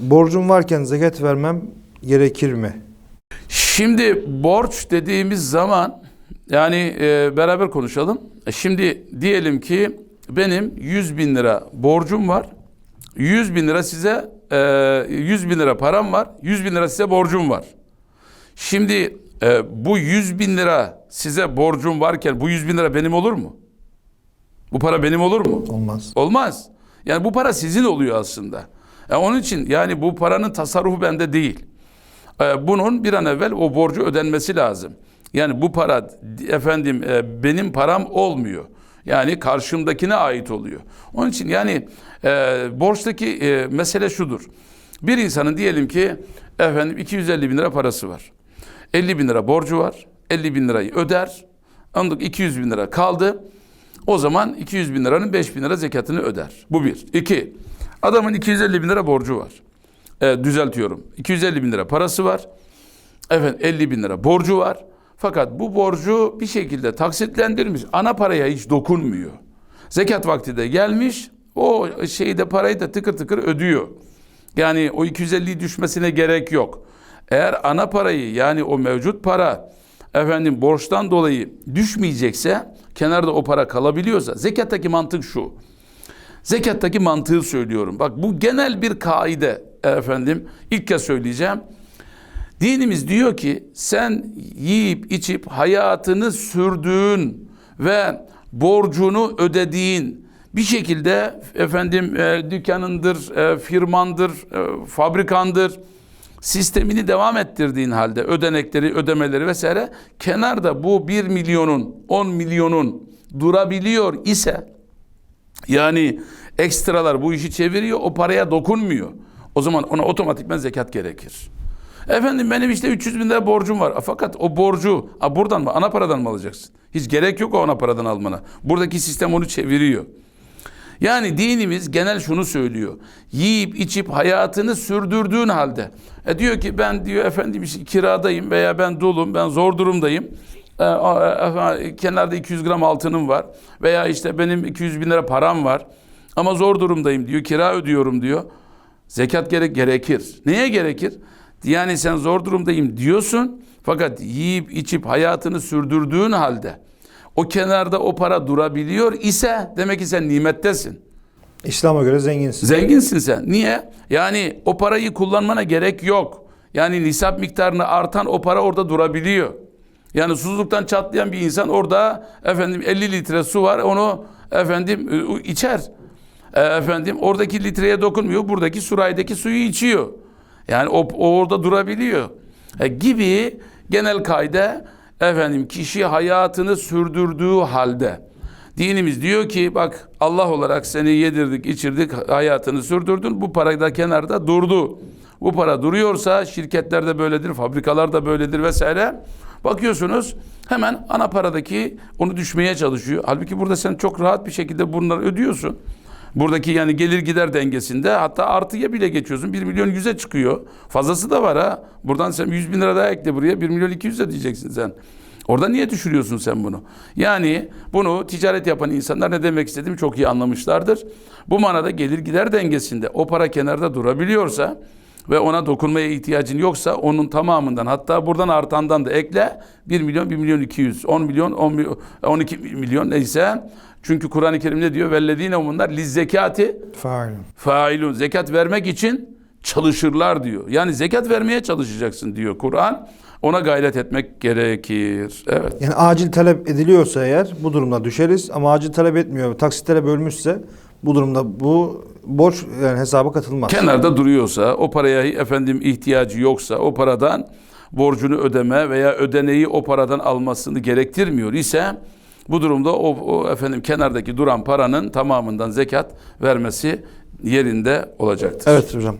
Borcum varken zekat vermem gerekir mi? Şimdi borç dediğimiz zaman yani e, beraber konuşalım. E, Şimdi diyelim ki benim 100 bin lira borcum var. 100 bin lira size e, 100 bin lira param var. 100 bin lira size borcum var. Şimdi e, bu 100 bin lira size borcum varken bu 100 bin lira benim olur mu? Bu para benim olur mu? Olmaz. Olmaz. Yani bu para sizin oluyor aslında. Yani onun için yani bu paranın tasarrufu bende değil. Ee, bunun bir an evvel o borcu ödenmesi lazım. Yani bu para efendim e, benim param olmuyor. Yani karşımdakine ait oluyor. Onun için yani e, borçtaki e, mesele şudur. Bir insanın diyelim ki efendim 250 bin lira parası var. 50 bin lira borcu var. 50 bin lirayı öder. Ondan 200 bin lira kaldı. O zaman 200 bin liranın 5 bin lira zekatını öder. Bu bir. İki, adamın 250 bin lira borcu var. E, düzeltiyorum. 250 bin lira parası var. Efendim 50 bin lira borcu var. Fakat bu borcu bir şekilde taksitlendirmiş. Ana paraya hiç dokunmuyor. Zekat vakti de gelmiş. O şeyi de parayı da tıkır tıkır ödüyor. Yani o 250'yi düşmesine gerek yok. Eğer ana parayı yani o mevcut para efendim borçtan dolayı düşmeyecekse kenarda o para kalabiliyorsa zekattaki mantık şu. Zekattaki mantığı söylüyorum. Bak bu genel bir kaide efendim. İlk kez söyleyeceğim. Dinimiz diyor ki sen yiyip içip hayatını sürdüğün ve borcunu ödediğin bir şekilde efendim e, dükkanındır, e, firmandır, e, fabrikandır sistemini devam ettirdiğin halde ödenekleri, ödemeleri vesaire kenarda bu 1 milyonun, 10 milyonun durabiliyor ise yani ekstralar bu işi çeviriyor, o paraya dokunmuyor. O zaman ona otomatikman zekat gerekir. Efendim benim işte 300 bin lira borcum var. Fakat o borcu a, buradan mı, ana paradan mı alacaksın? Hiç gerek yok o ana paradan almana. Buradaki sistem onu çeviriyor. Yani dinimiz genel şunu söylüyor. Yiyip içip hayatını sürdürdüğün halde. E diyor ki ben diyor efendim işte kiradayım veya ben dolum, ben zor durumdayım. E, e, kenarda 200 gram altınım var. Veya işte benim 200 bin lira param var. Ama zor durumdayım diyor, kira ödüyorum diyor. Zekat gerek gerekir. Neye gerekir? Yani sen zor durumdayım diyorsun. Fakat yiyip içip hayatını sürdürdüğün halde o kenarda o para durabiliyor ise demek ki sen nimettesin. İslam'a göre zenginsin. Zenginsin sen. Niye? Yani o parayı kullanmana gerek yok. Yani nisap miktarını artan o para orada durabiliyor. Yani susuzluktan çatlayan bir insan orada efendim 50 litre su var onu efendim ı, içer. E, efendim oradaki litreye dokunmuyor. Buradaki suraydaki suyu içiyor. Yani o, o orada durabiliyor. E, gibi genel kaide efendim kişi hayatını sürdürdüğü halde Dinimiz diyor ki bak Allah olarak seni yedirdik, içirdik, hayatını sürdürdün. Bu para da kenarda durdu. Bu para duruyorsa şirketler de böyledir, fabrikalar da böyledir vesaire. Bakıyorsunuz hemen ana paradaki onu düşmeye çalışıyor. Halbuki burada sen çok rahat bir şekilde bunları ödüyorsun. Buradaki yani gelir gider dengesinde hatta artıya bile geçiyorsun. 1 milyon 100'e çıkıyor. Fazlası da var ha. Buradan sen 100 bin lira daha ekle buraya 1 milyon 200 de diyeceksin sen. Orada niye düşürüyorsun sen bunu? Yani bunu ticaret yapan insanlar ne demek istediğimi çok iyi anlamışlardır. Bu manada gelir gider dengesinde o para kenarda durabiliyorsa ve ona dokunmaya ihtiyacın yoksa onun tamamından hatta buradan artandan da ekle 1 milyon 1 milyon 200 10 milyon 10 milyon 12 milyon neyse çünkü Kur'an-ı Kerim ne diyor? Vellezine bunlar liz zekati Failun. failun. Zekat vermek için çalışırlar diyor. Yani zekat vermeye çalışacaksın diyor Kur'an. Ona gayret etmek gerekir. Evet. Yani acil talep ediliyorsa eğer bu durumda düşeriz ama acil talep etmiyor, taksitlere bölmüşse bu durumda bu borç yani hesaba katılmaz. Kenarda duruyorsa, o paraya efendim ihtiyacı yoksa, o paradan borcunu ödeme veya ödeneği o paradan almasını gerektirmiyor ise bu durumda o, o efendim kenardaki duran paranın tamamından zekat vermesi yerinde olacaktır. Evet hocam.